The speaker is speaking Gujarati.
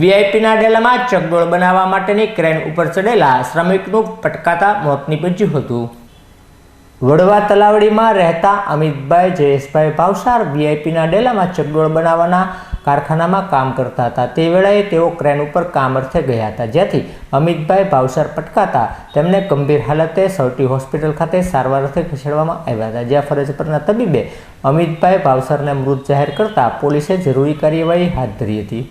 વીઆઈપીના ડેલામાં ચકડોળ બનાવવા માટેની ક્રેન ઉપર ચડેલા શ્રમિકનું પટકાતા મોત નીપજ્યું હતું. વડવા તલાવડીમાં રહેતા અમિતભાઈ, જયેશભાઈ ભાવસાર વીઆઈપીના ડેલામાં ચકડોળ બનાવવાના કારખાનામાં કામ કરતા હતા. તે વેળાએ તેઓ ક્રેન ઉપર કામ અર્થે ગયા હતા, જ્યાંથી અમિતભાઈ ભાવસાર પટકાતા તેમને ગંભીર હાલતે સૌટી હોસ્પિટલ ખાતે સારવાર અર્થે ખસેડવામાં આવ્યા હતા. જ્યાં ફરજ પરના તબીબે અમિતભાઈ ભાવસારને મૃત જાહેર કરતા પોલીસે જરૂરી કાર્યવાહી હાથ ધરી હતી.